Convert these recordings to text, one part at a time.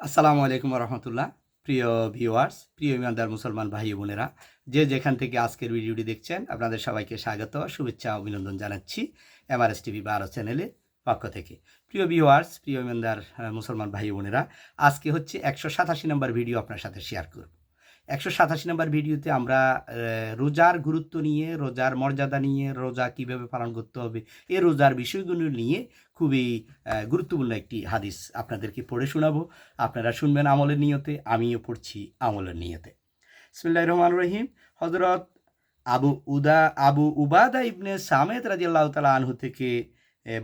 আসসালামু আলাইকুম রহমতুল্লাহ প্রিয় ভিউয়ার্স, প্রিয় ইমানদার মুসলমান ভাই বোনেরা, যে যেখান থেকে আজকের ভিডিওটি দেখছেন, আপনাদের সবাইকে স্বাগত, শুভেচ্ছা, অভিনন্দন জানাচ্ছি এমআরএস টিভি বারো চ্যানেলের পক্ষ থেকে। প্রিয় ভিউয়ার্স, প্রিয় ইমানদার মুসলমান ভাই বোনেরা, আজকে হচ্ছে একশো সাতাশি নম্বর ভিডিও আপনার সাথে শেয়ার করব। একশো সাতাশি নম্বর ভিডিওতে আমরা রোজার গুরুত্ব নিয়ে, রোজার মর্যাদা নিয়ে, রোজা কীভাবে পালন করতে হবে এই রোজার বিষয়গুলো নিয়ে খুবই গুরুত্বপূর্ণ একটি হাদিস আপনাদেরকে পড়ে শোনাবো। আপনারা শুনবেন আমলের নিয়তে, আমিও পড়ছি আমলের নিয়তে। বিসমিল্লাহির রহমান রহিম। হজরত আবু উদা, আবু উবাদা ইবনে সামেদ রাজিয়াল্লাহ তালা আনহু থেকে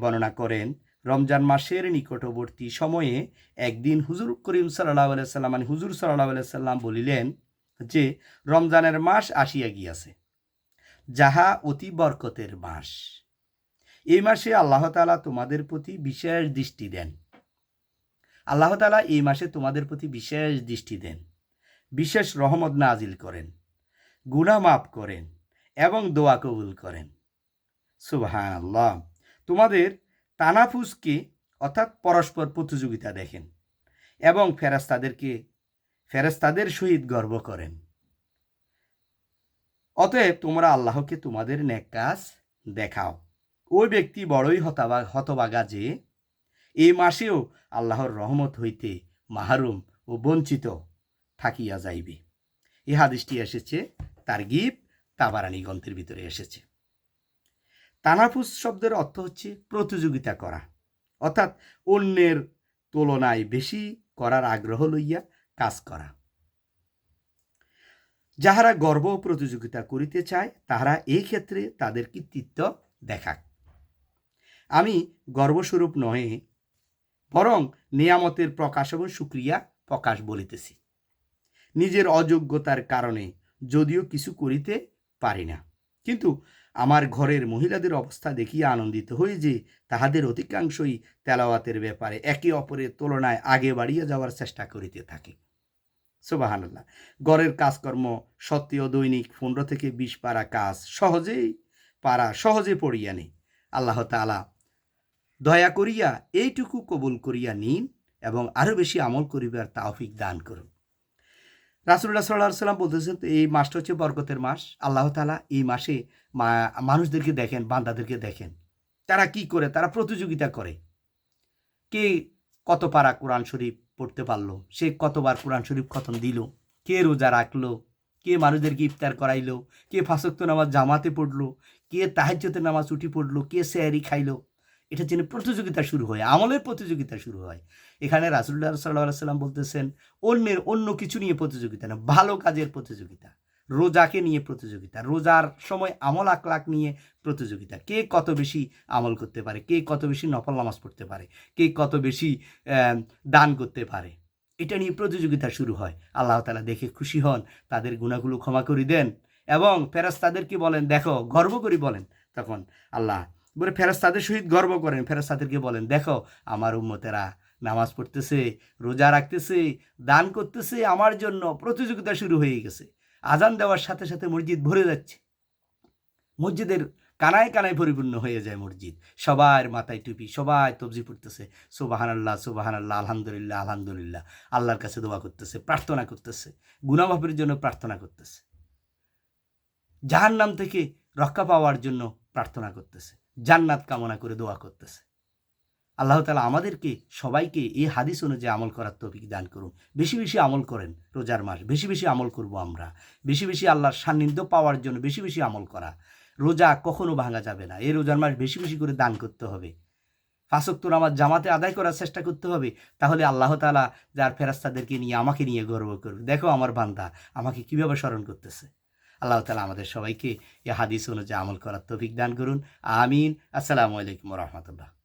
বর্ণনা করেন, রমজান মাসের নিকটবর্তী সময়ে একদিন হুজুর করিম সাল্লাহ সাল্লাম মানে হুজুর সাল্লাহ সাল্লাম বলিলেন যে রমজানের মাস আসিয়া গিয়াছে, যাহা অতি বরকতের মাস। এই মাসে আল্লাহ তাআলা তোমাদের প্রতি বিশেষ দৃষ্টি দেন। আল্লাহ তাআলা এই মাসে তোমাদের প্রতি বিশেষ দৃষ্টি দেন, বিশেষ রহমত নাজিল করেন গুণা মাফ করেন এবং দোয়া কবুল করেন। সুবহান আল্লাহ তোমাদের তানাফুসকে অর্থাৎ পরস্পর প্রতিযোগিতা দেখেন এবং ফেরাস্তাদেরকে ফেরেস্তাদের সহিত গর্ব করেন। অতএব তোমরা আল্লাহকে তোমাদের নেক কাজ দেখাও। ওই ব্যক্তি বড়ই হতাবা, হতবাগা যে এই মাসেও আল্লাহর রহমত হইতে মাহরুম ও বঞ্চিত থাকিয়া যাইবে। এ হাদিসটি এসেছে তার গিব তাবারানি গ্রন্থের ভিতরে এসেছে। তানাফুস শব্দের অর্থ হচ্ছে প্রতিযোগিতা করা। অর্থাৎ অন্যের তুলনায় বেশি করার আগ্রহ লইয়া কাজ করা। যাহারা গর্ব প্রতিযোগিতা করিতে চায়, তাহারা এই ক্ষেত্রে তাদের কৃতিত্ব দেখাক। আমি গর্বস্বরূপ নহে, বরং নিয়ামতের প্রকাশ এবং সুক্রিয়া প্রকাশ বলিতেছি। নিজের অযোগ্যতার কারণে যদিও কিছু করিতে পারি না। কিন্তু আমার ঘরের মহিলাদের অবস্থা দেখিয়া আনন্দিত হই যে, তাহাদের অধিকাংশই তেলাওয়াতের ব্যাপারে একে অপরের তুলনায় আগে বাড়িয়ে যাওয়ার চেষ্টা করিতে থাকে। সুবাহান্লাহ ঘরের কাজকর্ম, সত্ত্বেও দৈনিক পনেরো থেকে বিশ পারা কাজ সহজেই, পারা সহজে পড়িয়া নেই আল্লাহ তাআলা দয়া করিয়া এইটুকু কবুল করিয়া নিন এবং আরও বেশি আমল করিবার তাওফিক দান করুন। রাসুল্লাহ সাল্লাহ সাল্লাম বলতেছেন, এই মাসটা হচ্ছে বরকতের মাস। আল্লাহ তালা এই মাসে মানুষদেরকে দেখেন, বান্দাদেরকে দেখেন। তারা কি করে? তারা প্রতিযোগিতা করে। কে কত পারা কোরআন শরীফ পড়তে পারল। সে কতবার কোরআন শরীফ খতম দিল? কে রোজা রাখল? কে মানুষদেরকে ইফতার করাইলো? কে ফাঁসক্ত নামাজ জামাতে পড়ল? কে তাহাজ্যতের নামাজ উঠি পড়ল? কে স্যারি খাইলো? এটা যেন প্রতিযোগিতা শুরু হয়, আমলের প্রতিযোগিতা শুরু হয়। এখানে রাসুল্লাহ সাল্লাহ সাল্লাম বলতেছেন, অন্যের অন্য কিছু নিয়ে প্রতিযোগিতা না, ভালো কাজের প্রতিযোগিতা। রোজাকে নিয়ে প্রতিযোগিতা, রোজার সময় আমল আকলাক নিয়ে প্রতিযোগিতা। কে কত বেশি আমল করতে পারে? কে কত বেশি নফল নামাজ পড়তে পারে? কে কত বেশি দান করতে পারে? এটা নিয়ে প্রতিযোগিতা শুরু হয়। আল্লাহ তালা দেখে খুশি হন, তাদের গুণাগুলো ক্ষমা করে দেন এবং ফেরাজ তাদেরকে বলেন, দেখো, গর্ব করি, বলেন। তখন আল্লাহ বলে ফেরাজ তাদের সহিত গর্ব করেন। ফেরাজ তাদেরকে বলেন, দেখো, আমার উম্মতেরা নামাজ পড়তেছে, রোজা রাখতেছে, দান করতেছে, আমার জন্য প্রতিযোগিতা শুরু হয়ে গেছে। আজান দেওয়ার সাথে সাথে মসজিদ ভরে যাচ্ছে। মসজিদের কানায় কানায় পরিপূর্ণ হয়ে যায় মসজিদ। সবার মাথায় টুপি, সবাই তবজি পড়তেছে। সুবাহান আল্লাহ সুবাহান আল্লাহ আলহামদুলিল্লাহ আলহামদুলিল্লাহ। আল্লাহর কাছে দোয়া করতেছে, প্রার্থনা করতেছে। গুনামাফের জন্য প্রার্থনা করতেছে। জাহান নাম থেকে রক্ষা পাওয়ার জন্য প্রার্থনা করতেছে। জান্নাত কামনা করে দোয়া করতেছে। আল্লাহ তালা আমাদেরকে, সবাইকে এই হাদিস অনুযায়ী আমল করার তৌফিক দান করুন। বেশি বেশি আমল করেন রোজার মাস, বেশি বেশি আমল করব আমরা। বেশি বেশি আল্লাহর সান্নিধ্য পাওয়ার জন্য বেশি বেশি আমল করা। রোজা কখনো ভাঙা যাবে না। এই রোজার মাস বেশি বেশি করে দান করতে হবে। ফাঁসক্তর আমার জামাতে আদায় করার চেষ্টা করতে হবে। তাহলে আল্লাহ তালা যার ফেরাস্তাদেরকে নিয়ে, আমাকে নিয়ে গর্ব করবে। দেখো আমার বান্দা, আমাকে কীভাবে স্মরণ করতেছে। আল্লাহ তালা আমাদের সবাইকে এ হাদিস অনুযায়ী আমল করার তৌফিক দান করুন। আমিন। আসসালামু আলাইকুম রহমতুল্লাহ।